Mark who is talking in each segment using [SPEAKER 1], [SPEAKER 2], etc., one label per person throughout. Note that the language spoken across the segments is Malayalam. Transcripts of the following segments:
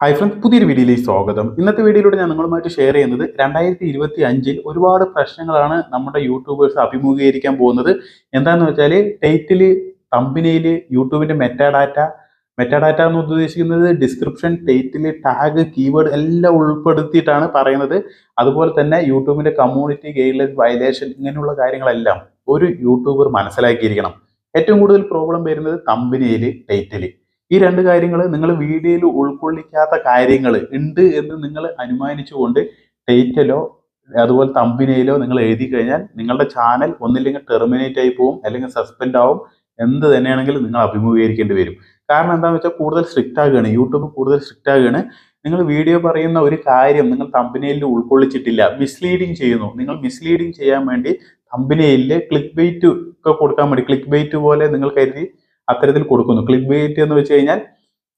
[SPEAKER 1] ഹായ് ഫ്രണ്ട്സ് പുതിയൊരു വീഡിയോയിലേക്ക് സ്വാഗതം. ഇന്നത്തെ വീഡിയോയിലൂടെ ഞാൻ നിങ്ങളുമായിട്ട് ഷെയർ ചെയ്യുന്നത് രണ്ടായിരത്തി ഇരുപത്തി അഞ്ചിൽ ഒരുപാട് പ്രശ്നങ്ങളാണ് നമ്മുടെ യൂട്യൂബേഴ്സ് അഭിമുഖീകരിക്കാൻ പോകുന്നത്. എന്താണെന്ന് വെച്ചാൽ ടൈറ്റിൽ കമ്പനിയിൽ യൂട്യൂബിന്റെ മെറ്റാഡാറ്റ മെറ്റാഡാറ്റ എന്ന് ഉദ്ദേശിക്കുന്നത് ഡിസ്ക്രിപ്ഷൻ ടൈറ്റിൽ ടാഗ് കീവേഡ് എല്ലാം ഉൾപ്പെടുത്തിയിട്ടാണ് പറയുന്നത്. അതുപോലെ തന്നെ യൂട്യൂബിന്റെ കമ്മ്യൂണിറ്റി ഗൈഡ്ലൈൻസ് വയലേഷൻ ഇങ്ങനെയുള്ള കാര്യങ്ങളെല്ലാം ഒരു യൂട്യൂബർ മനസ്സിലാക്കിയിരിക്കണം. ഏറ്റവും കൂടുതൽ പ്രോബ്ലം വരുന്നത് കമ്പനിയിൽ ടൈറ്റിൽ ഈ രണ്ട് കാര്യങ്ങൾ നിങ്ങൾ വീഡിയോയിൽ ഉൾക്കൊള്ളിക്കാത്ത കാര്യങ്ങൾ ഉണ്ട് എന്ന് നിങ്ങൾ അനുമാനിച്ചുകൊണ്ട് ടൈറ്റലോ അതുപോലെ തമ്പിനയിലോ നിങ്ങൾ എഴുതി കഴിഞ്ഞാൽ നിങ്ങളുടെ ചാനൽ ഒന്നില്ലെങ്കിൽ ടെർമിനേറ്റ് ആയി പോകും അല്ലെങ്കിൽ സസ്പെൻഡ് ആവും എന്ത് തന്നെയാണെങ്കിലും നിങ്ങൾ അഭിമുഖീകരിക്കേണ്ടി വരും. കാരണം എന്താണെന്ന് വെച്ചാൽ കൂടുതൽ സ്ട്രിക്റ്റ് ആകുകയാണ് യൂട്യൂബ് കൂടുതൽ സ്ട്രിക്റ്റ് ആകുകയാണ്. നിങ്ങൾ വീഡിയോ പറയുന്ന ഒരു കാര്യം നിങ്ങൾ തമ്പിനയിൽ ഉൾക്കൊള്ളിച്ചിട്ടില്ല മിസ്ലീഡിങ് ചെയ്യുന്നു. നിങ്ങൾ മിസ്ലീഡിങ് ചെയ്യാൻ വേണ്ടി തമ്പിനയിൽ ക്ലിക്ക് ബെയ്റ്റ് ഒക്കെ കൊടുക്കാൻ വേണ്ടി ക്ലിക്ക് ബെയ്റ്റ് പോലെ നിങ്ങൾ കരുതി അത്തരത്തിൽ കൊടുക്കുന്നു. ക്ലിക്ക് ബേറ്റ് എന്ന് വെച്ച് കഴിഞ്ഞാൽ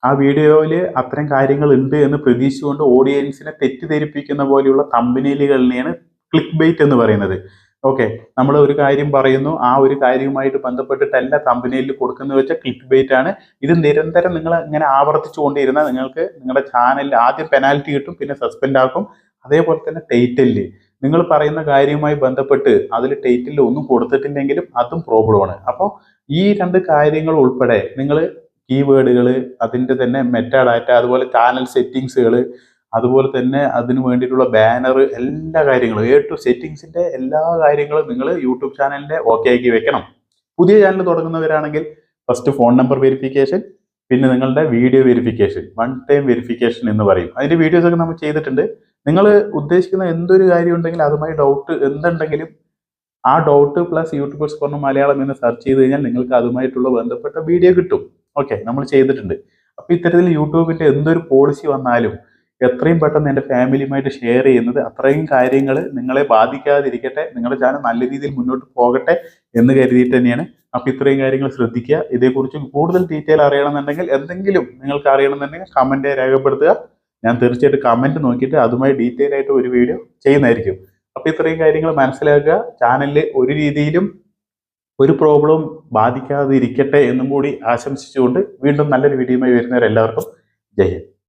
[SPEAKER 1] ആ വീഡിയോയിൽ അത്തരം കാര്യങ്ങൾ ഉണ്ട് എന്ന് പ്രതീക്ഷിച്ചുകൊണ്ട് ഓഡിയൻസിനെ തെറ്റിദ്ധരിപ്പിക്കുന്ന പോലെയുള്ള കമ്പനിയിലുകളിനെയാണ് ക്ലിക്ക് ബേറ്റ് എന്ന് പറയുന്നത്. ഓക്കെ നമ്മൾ ഒരു കാര്യം പറയുന്നു. ആ ഒരു കാര്യവുമായിട്ട് ബന്ധപ്പെട്ടിട്ടല്ല കമ്പനിയിൽ കൊടുക്കുന്നത് വെച്ചാൽ ക്ലിക്ക് ബേറ്റ് ആണ്. ഇത് നിരന്തരം നിങ്ങൾ ഇങ്ങനെ ആവർത്തിച്ചു കൊണ്ടിരുന്നാൽ നിങ്ങൾക്ക് നിങ്ങളുടെ ചാനലിൽ ആദ്യം പെനാൽറ്റി കിട്ടും പിന്നെ സസ്പെൻഡ് ആക്കും. അതേപോലെ തന്നെ ടൈറ്റലിൽ നിങ്ങൾ പറയുന്ന കാര്യവുമായി ബന്ധപ്പെട്ട് അതിൽ ടൈറ്റിൽ ഒന്നും കൊടുത്തിട്ടില്ലെങ്കിലും അതും പ്രോബ്ലമാണ് അപ്പോൾ ഈ രണ്ട് കാര്യങ്ങൾ ഉൾപ്പെടെ നിങ്ങൾ കീവേഡുകൾ അതിന്റെ തന്നെ മെറ്റാഡാറ്റ അതുപോലെ ചാനൽ സെറ്റിങ്സുകൾ അതുപോലെ തന്നെ അതിന് വേണ്ടിയിട്ടുള്ള ബാനർ എല്ലാ കാര്യങ്ങളും എ ടു സെറ്റിങ്സിന്റെ എല്ലാ കാര്യങ്ങളും നിങ്ങൾ യൂട്യൂബ് ചാനലിന്റെ ഓക്കെ ആക്കി വെക്കണം. പുതിയ ചാനൽ തുടങ്ങുന്നവരാണെങ്കിൽ ഫസ്റ്റ് ഫോൺ നമ്പർ വെരിഫിക്കേഷൻ പിന്നെ നിങ്ങളുടെ video verification one time verification എന്ന് പറയും. അതിന്റെ വീഡിയോസൊക്കെ നമ്മൾ ചെയ്തിട്ടുണ്ട്. നിങ്ങൾ ഉദ്ദേശിക്കുന്ന എന്തൊരു കാര്യം ഉണ്ടെങ്കിലും അതുമായി ഡൗട്ട് എന്തുണ്ടെങ്കിലും ആ ഡൗട്ട് പ്ലസ് യൂട്യൂബേഴ്സ് പറഞ്ഞ മലയാളം എന്ന് സെർച്ച് ചെയ്ത് കഴിഞ്ഞാൽ നിങ്ങൾക്ക് അതുമായിട്ടുള്ള ബന്ധപ്പെട്ട വീഡിയോ കിട്ടും. ഓക്കെ നമ്മൾ ചെയ്തിട്ടുണ്ട്. അപ്പൊ ഇത്തരത്തിൽ യൂട്യൂബിന്റെ എന്തൊരു പോളിസി വന്നാലും എത്രയും പെട്ടെന്ന് എന്റെ ഫാമിലിയുമായിട്ട് ഷെയർ ചെയ്യുന്നത് അത്രയും കാര്യങ്ങൾ നിങ്ങളെ ബാധിക്കാതിരിക്കട്ടെ നിങ്ങളുടെ ചാനൽ നല്ല രീതിയിൽ മുന്നോട്ട് പോകട്ടെ എന്ന് കരുതിയിട്ട് തന്നെയാണ്. അപ്പോൾ ഇത്രയും കാര്യങ്ങൾ ശ്രദ്ധിക്കുക. ഇതേക്കുറിച്ച് കൂടുതൽ ഡീറ്റെയിൽ അറിയണമെന്നുണ്ടെങ്കിൽ എന്തെങ്കിലും നിങ്ങൾക്ക് അറിയണമെന്നുണ്ടെങ്കിൽ കമന്റ് രേഖപ്പെടുത്തുക. ഞാൻ തീർച്ചയായിട്ടും കമന്റ് നോക്കിയിട്ട് അതുമായി ഡീറ്റെയിൽ ആയിട്ട് ഒരു വീഡിയോ ചെയ്യുന്നതായിരിക്കും. അപ്പോൾ ഇത്രയും കാര്യങ്ങൾ മനസ്സിലാക്കുക. ചാനലിൽ ഒരു രീതിയിലും ഒരു പ്രോബ്ലം ബാധിക്കാതിരിക്കട്ടെ എന്നും കൂടി ആശംസിച്ചുകൊണ്ട് വീണ്ടും നല്ലൊരു വീഡിയോയുമായി വരുന്നവരെല്ലാവർക്കും ജയ് ഹിന്ദ്.